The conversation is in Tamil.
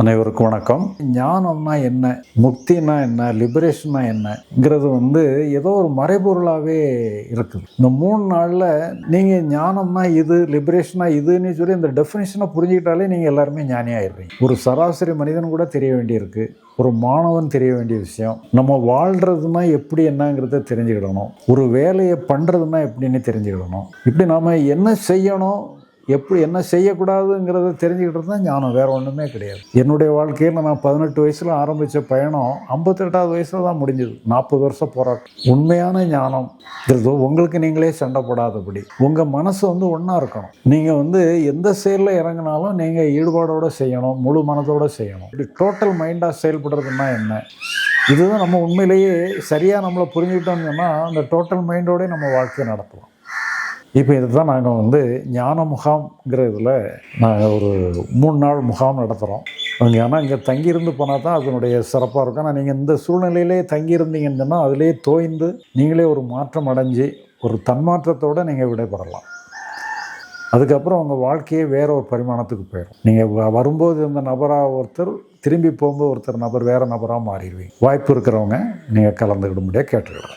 அனைவருக்கும் வணக்கம். ஞானம்னா என்ன? முக்தினா என்ன? லிபரேஷன்னா என்னங்கிறது வந்து ஏதோ ஒரு மறைபொருளாகவே இருக்குது. இந்த மூணு நாளில் நீங்கள் ஞானம்னா இது லிபரேஷனா இதுன்னு சொல்லி இந்த டெஃபினேஷனை புரிஞ்சுக்கிட்டாலே நீங்கள் எல்லாருமே ஞானியாயிருவீங்க ஒரு சராசரி மனிதன் கூட தெரிய வேண்டியிருக்கு. ஒரு மாணவன் தெரிய வேண்டிய விஷயம். நம்ம வாழ்கிறதுனா எப்படி என்னங்கிறத தெரிஞ்சுக்கிடணும். ஒரு வேலையை பண்ணுறதுனா எப்படின்னு தெரிஞ்சுக்கிடணும். இப்படி நாம் என்ன செய்யணும் எப்படி என்ன செய்யக்கூடாதுங்கிறத தெரிஞ்சுக்கிட்டு இருந்தால் ஞானம் வேறு ஒன்றுமே கிடையாது. என்னுடைய வாழ்க்கையில் நான் பதினெட்டு வயசில் ஆரம்பித்த பயணம் ஐம்பத்தெட்டாவது வயசில் தான் முடிஞ்சது. நாற்பது வருஷம் போராட்டம். உண்மையான ஞானம்ங்கிறது உங்களுக்கு நீங்களே சண்டை போடாதபடி. உங்கள் மனசு வந்து ஒன்றா இருக்கணும். நீங்கள் வந்து எந்த செயலில் இறங்கினாலும் நீங்கள் ஈடுபாடோடு செய்யணும் முழு மனதோடு செய்யணும். இப்படி டோட்டல் மைண்டாக செயல்படுறதுன்னா என்ன? இதுதான் நம்ம உண்மையிலேயே சரியாக நம்மளை புரிஞ்சுக்கிட்டோம்னு சொன்னால் அந்த டோட்டல் மைண்டோடய நம்ம வாழ்க்கையை நடத்தலாம். இப்போ இதுதான் நாங்கள் வந்து ஞான முகாம்ங்கிற இதில் நாங்கள் ஒரு மூணு நாள் முகாம் நடத்துகிறோம். அங்கே ஆனால் இங்கே தங்கியிருந்து போனால் தான் அதனுடைய சிறப்பாக இருக்கும். ஆனால் நீங்கள் இந்த சூழ்நிலையிலே தங்கியிருந்தீங்கன்னு சொன்னால் அதிலே தோய்ந்து நீங்களே ஒரு மாற்றம் அடைஞ்சு ஒரு தன்மாற்றத்தோடு நீங்கள் விடைபெறலாம். அதுக்கப்புறம் உங்கள் வாழ்க்கையே வேற ஒரு பரிமாணத்துக்கு போயிடும் நீங்கள் வரும்போது இருந்த நபராக ஒருத்தர் திரும்பி போகும்போது ஒருத்தர் நபர் வேறு நபராக மாறிடுவீங்க. வாய்ப்பு இருக்கிறவங்க நீங்கள் கலந்துக்கிட முடியாது கேட்டுக்கிடலாம்